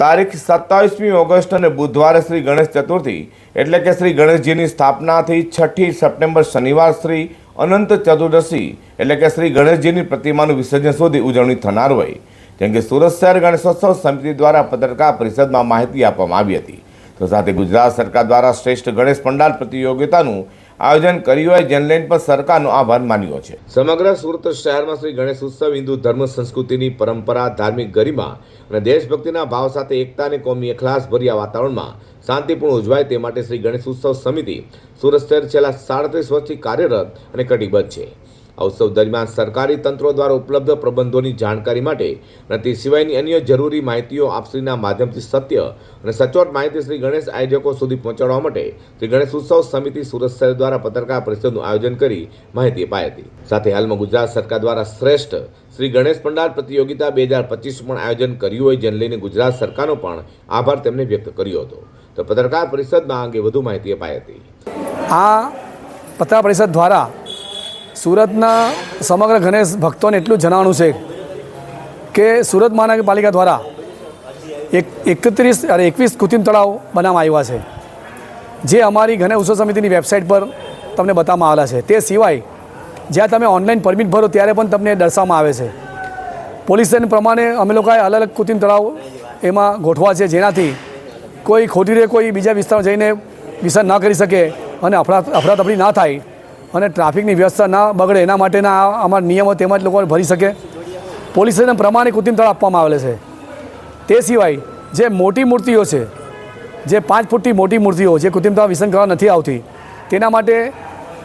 તારીખ સત્તાવીસમી ઓગસ્ટ અને બુધવારે શ્રી ગણેશ ચતુર્થી, એટલે કે શ્રી ગણેશજીની સ્થાપનાથી છઠ્ઠી સપ્ટેમ્બર શનિવાર શ્રી અનંત ચતુર્દશી, એટલે કે શ્રી ગણેશજીની પ્રતિમાનું વિસર્જન સુધી ઉજવણી થનાર હોય. જેમ કે સુરત શહેર ગણેશોત્સવ સમિતિ દ્વારા પત્રકાર પરિષદમાં માહિતી આપવામાં આવી હતી. તો સાથે ગુજરાત સરકાર દ્વારા શ્રેષ્ઠ ગણેશ પંડાલ પ્રતિયોગિતાનું આયોજન કર્યું હોય જેને લઈને પણ સરકારનો આભાર માન્યો છે. સમગ્ર સુરત શહેરમાં શ્રી ગણેશ ઉત્સવ હિન્દુ ધર્મ સંસ્કૃતિની પરંપરા, ધાર્મિક ગરિમા અને દેશભક્તિના ભાવ સાથે એકતા અને કોમી એખલાસ ભર્યા વાતાવરણમાં શાંતિપૂર્ણ ઉજવાય તે માટે શ્રી ગણેશ ઉત્સવ સમિતિ સુરત શહેર છેલ્લા સાડત્રીસ વર્ષથી કાર્યરત અને કટિબદ્ધ છે. આ ઉત્સવ દરમિયાન સરકારી તંત્રો દ્વારા ઉપલબ્ધ પ્રબંધોની જાણકારી માટે અને તે સિવાયની અન્ય જરૂરી માહિતીઓ આપશ્રીના માધ્યમથી સત્ય અને સચોટ માહિતી શ્રી ગણેશ આયોજકો સુધી પહોંચાડવા માટે શ્રી ગણેશ ઉત્સવ સમિતિ સુરત શહેર દ્વારા પત્રકાર પરિષદનું આયોજન કરી માહિતી અપાઈ હતી. સાથે હાલમાં ગુજરાત સરકાર દ્વારા શ્રેષ્ઠ શ્રી ગણેશ પંડાલ પ્રતિયોગિતા બે હજાર પચીસ પણ આયોજન કર્યું હોય જેને લઈને ગુજરાત સરકારનો પણ આભાર તેમને વ્યક્ત કર્યો હતો. તો પત્રકાર પરિષદમાં આ અંગે વધુ માહિતી અપાઈ હતી. આ પત્રકાર પરિષદ દ્વારા સુરતના સમગ્ર ગણેશ ભક્તોને એટલું જણાવવાનું છે કે સુરત મહાનગરપાલિકા દ્વારા એક એકત્રીસ અરે એકવીસ કૃત્રિમ તળાવ બનાવવામાં આવ્યા છે. જે અમારી ગણેશ ઉત્સવ સમિતિની વેબસાઇટ પર તમને બતાવવામાં આવેલા છે. તે સિવાય જ્યાં તમે ઓનલાઈન પરમિટ ભરો ત્યારે પણ તમને દર્શાવવામાં આવે છે. પોલીસ સ્ટેશન પ્રમાણે અમે લોકોએ અલગ અલગ કૃત્રિમ તળાવ એમાં ગોઠવા છે, જેનાથી કોઈ ખોટી રીતે કોઈ બીજા વિસ્તારમાં જઈને વિસર્જન ન કરી શકે અને અફરા અફડાતફડી ના થાય. અને ટ્રાફિકની વ્યવસ્થા ના બગડે એના માટેના અમારા નિયમો તેમજ લોકો ભરી શકે. પોલીસ સ્ટેશન પ્રમાણે કૃત્રિમ આપવામાં આવેલ છે. તે સિવાય જે મોટી મૂર્તિઓ છે, જે પાંચ ફૂટની મોટી મૂર્તિઓ જે કૃત્રિમ તળાવ કરવા નથી આવતી, તેના માટે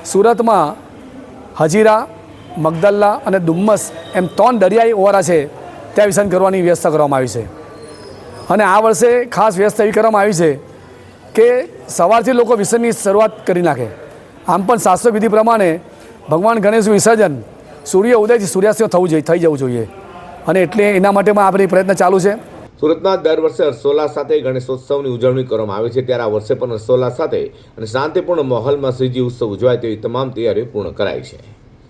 સુરતમાં હજીરા, મગદલ્લા અને ડુમ્મસ એમ ત્રણ દરિયાઈ ઓવારા છે, ત્યાં વિસર્જન કરવાની વ્યવસ્થા કરવામાં આવી છે. અને આ વર્ષે ખાસ વ્યવસ્થા એવી કરવામાં આવી છે કે સવારથી લોકો વિસર્જનની શરૂઆત કરી નાખે. આમ પણ શાસ્ત્ર વિધિ પ્રમાણે ભગવાન ગણેશનું વિસર્જન સૂર્ય ઉદયથી સૂર્યાસ્ત થવું જોઈએ, થઈ જવું જોઈએ. અને એટલે એના માટે પણ આપણે પ્રયત્ન ચાલુ છે. સુરતમાં દર વર્ષે હર્ષોલ્લાસ સાથે ગણેશોત્સવની ઉજવણી કરવામાં આવે છે. ત્યારે આ વર્ષે પણ હર્ષોલ્લાસ સાથે અને શાંતિપૂર્ણ માહોલમાં શ્રીજી ઉત્સવ ઉજવાય તેવી તમામ તૈયારીઓ પૂર્ણ કરાઈ છે.